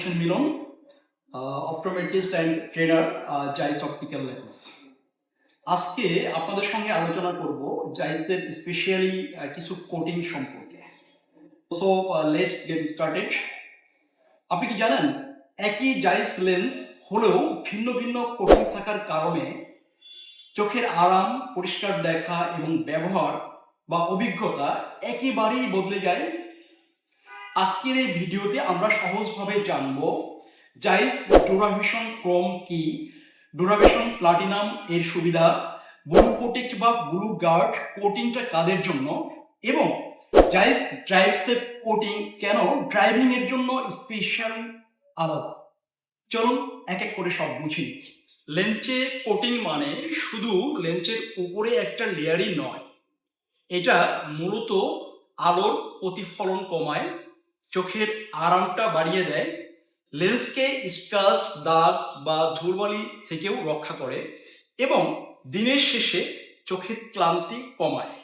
Hossain Milon optometrist and trainer Zeiss optical lens আজকে আপনাদের সঙ্গে আলোচনা করব জাইসের স্পেশালি কিছু কোটিং সম্পর্কে। সো লেটস গেট স্টার্টেড আপনি কি জানেন, একই জাইস লেন্স হলেও ভিন্ন ভিন্ন কোটিং থাকার কারণে চোখের আরাম, পরিষ্কার দেখা এবং ব্যবহার বা অভিজ্ঞতা একেবারেই বদলে যায় আজকের এই ভিডিওতে আমরা সহজভাবে জানব জাইস ডোরাভিশন ক্রোম কি? ডোরাভিশন প্লাটিনাম এর সুবিধা, ব্লু প্রোটেক্ট বা ব্লু গার্ড কোটিংটা কাদের জন্য এবং জাইস ড্রাইভ সেফ কোটিং কেন ড্রাইভিং এর জন্য স্পেশাল আলাদা? চলুন এক এক করে সব বুঝে নিই। লেন্সে কোটিং মানে শুধু লেন্সের উপরে একটা লেয়ারই নয়, এটা মূলত আলোর প্রতিফলন কমায় চোখের আরামটা বাড়িয়ে দেয়। লেন্সকে স্ক্রাচ দাগ বা ধুলবালি থেকেও রক্ষা করে এবং দিনের শেষে চোখের ক্লান্তি কমায়।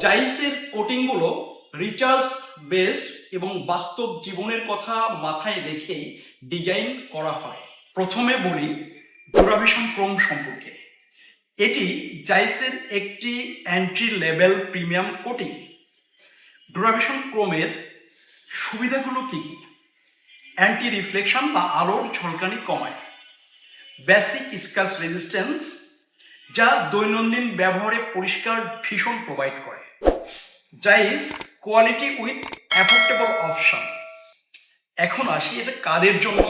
জাইসের কোটিংগুলো রিচার্জ বেসড এবং বাস্তব জীবনের কথা মাথায় রেখেই ডিজাইন করা হয়। প্রথমে বলি ডুরাভিশন ক্রোম সম্পর্কে। এটি জাইসের একটি entry level premium coating duravision ক্রোমের সুবিধাগুলো কি কি? অ্যান্টি রিফ্লেকশন বা আলোর ঝলকানি কমায়। বেসিক স্কাস রেজিস্ট্যান্স যা দৈনন্দিন ব্যবহারে পরিষ্কার ভীষণ প্রোভাইড করে। Zeiss quality with affordable option এখন আসি এটা কাদের জন্য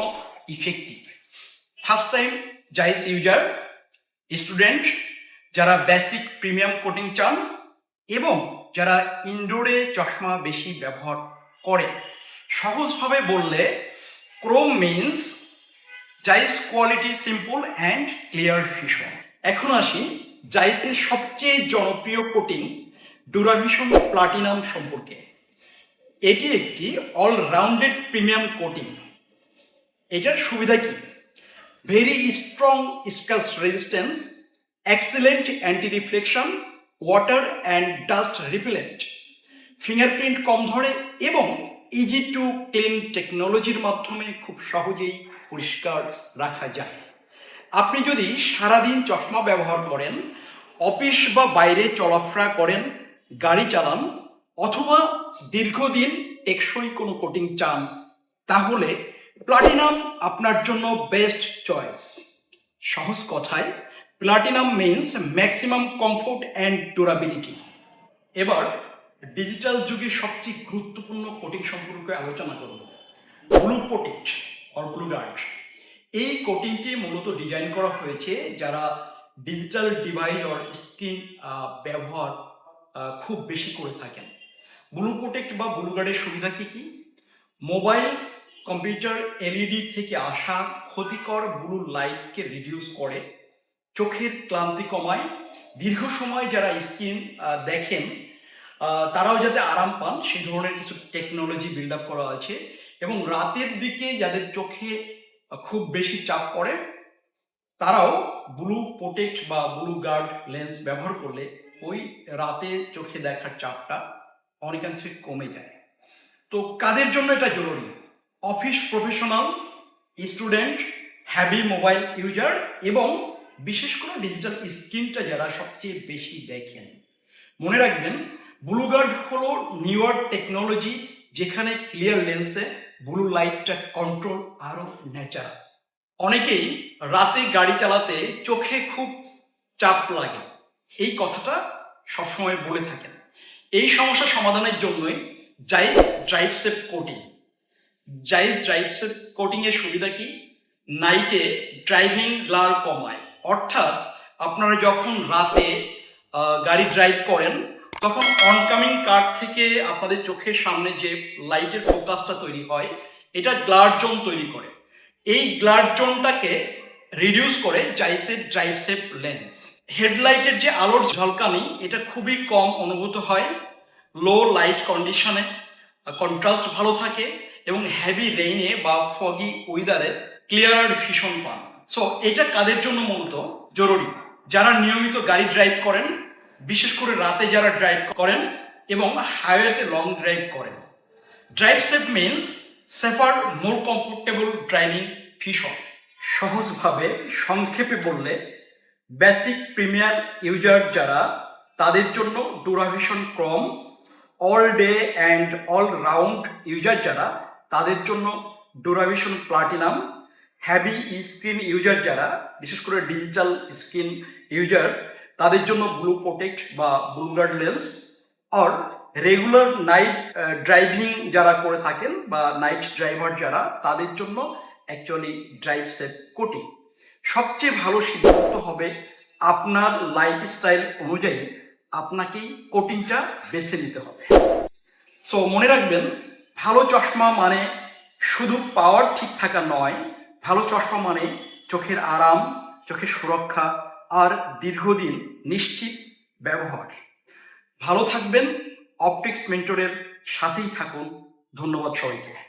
effective first time Zeiss user student যারা বেসিক প্রিমিয়াম কোটিং চান, এবং যারা ইনডোরে চশমা বেশি ব্যবহার করে। সহজভাবে বললে chrome means Zeiss quality simple and clear vision এখন আসি জাইসের সবচেয়ে জনপ্রিয় কোটিং ডুরাভিশন প্লাটিনাম সম্পর্কে। এটি একটি অলরাউন্ডেড প্রিমিয়াম কোটিং এটার সুবিধা কি? Very strong scratch resistance excellent anti reflection water and dust repellent fingerprint কম ধরে এবং ইজি টু ক্লিন টেকনোলজির মাধ্যমে খুব সহজেই পরিষ্কার রাখা যায়। আপনি যদি সারাদিন চশমা ব্যবহার করেন, অফিস বা বাইরে চলাফেরা করেন, গাড়ি চালান, অথবা দীর্ঘদিন টেকসই কোনো কোটিং চান, তাহলে প্লাটিনাম আপনার জন্য বেস্ট চয়েস সহজ কথায় platinum means maximum comfort and durability এবার ডিজিটাল যুগে সবচেয়ে গুরুত্বপূর্ণ কোটিং সম্পর্কে আলোচনা করব। Blue protect or blue guard এই কোটিংটি মূলত ডিজাইন করা হয়েছে যারা ডিজিটাল ডিভাইস অর স্ক্রিন ব্যবহার খুব বেশি করে থাকেন। ব্লু প্রোটেক্ট বা ব্লু গার্ডের সুবিধা কী কী? মোবাইল কম্পিউটার এলইডি থেকে আসা ক্ষতিকর ব্লু লাইটকে রিডিউস করে, চোখের ক্লান্তি কমায়। দীর্ঘ সময় যারা স্ক্রিন দেখেন তারাও যাতে আরাম পান, সেই ধরনের কিছু টেকনোলজি বিল্ড আপ করা আছে এবং রাতের দিকে যাদের চোখে খুব বেশি চাপ পড়ে, তারাও ব্লু প্রোটেক্ট বা ব্লু গার্ড লেন্স ব্যবহার করলে ওই রাতে চোখে দেখার চাপটা অনেকাংশে কমে যায়। তো কাদের জন্য এটা জরুরি? Office professional student heavy mobile user এবং বিশেষ করে ডিজিটাল স্ক্রিনটা যারা সবচেয়ে বেশি দেখেন। মনে রাখবেন ব্লু গার্ড হলো নিউয়ার টেকনোলজি যেখানে ক্লিয়ার লেন্সে ব্লু লাইটটা কন্ট্রোল আরও ন্যাচারাল অনেকেই রাতে গাড়ি চালাতে চোখে খুব চাপ লাগে। এই কথাটা সবসময় বলে থাকেন। এই সমস্যা সমাধানের জন্যই Zeiss drive safe coating Zeiss drive safe coating এর সুবিধা কি? নাইটে ড্রাইভিং গ্লার কমায়। অর্থাৎ আপনারা যখন রাতে গাড়ি ড্রাইভ করেন তখন অনকামিং কার থেকে আপনাদের চোখের সামনে যে লাইটের ফোকাসটা তৈরি হয়, এটা গ্লার জোন তৈরি করে। এই গ্লার জোনটাকে রিডিউস করে জাইসের ড্রাইভ সেফ লেন্স হেডলাইটের যে আলোর ঝলকানি, এটা খুবই কম অনুভূত হয়। লো লাইট কন্ডিশনে কন্ট্রাস্ট ভালো থাকে এবং হেভি রেইনে বা ফগি ওয়েদারে ক্লিয়ার ভিশন পান। সো এটা কাদের জন্য মূলত? জরুরি। যারা নিয়মিত গাড়ি ড্রাইভ করেন বিশেষ করে রাতে যারা ড্রাইভ করেন এবং হাইওয়েতে লং ড্রাইভ করেন। Drive safe means safer more comfortable driving vision সহজভাবে, সংক্ষেপে বললে বেসিক প্রিমিয়ার ইউজার যারা, তাদের জন্য duravision chrome all day and all round user যারা, তাদের জন্য duravision platinum heavy screen user যারা, বিশেষ করে ডিজিটাল স্ক্রিন ইউজার তাদের জন্য ব্লু প্রোটেক্ট বা ব্লু গার্ড লেন্স আর রেগুলার নাইট ড্রাইভিং যারা করে থাকেন বা নাইট ড্রাইভার যারা, তাদের জন্য অ্যাকচুয়ালি ড্রাইভ সেফ কোটিং। সবচেয়ে ভালো সিদ্ধান্ত হবে আপনার লাইফস্টাইল অনুযায়ী আপনাকেই কোটিংটা বেছে নিতে হবে। সো মনে রাখবেন, ভালো চশমা মানে শুধু পাওয়ার ঠিক থাকা নয়, ভালো চশমা মানে চোখের আরাম, চোখের সুরক্ষা আর দীর্ঘদিন নিশ্চিত ব্যবহার। ভালো থাকবেন অপটিক্স মেন্টরের সাথেই থাকুন। ধন্যবাদ সবাইকে।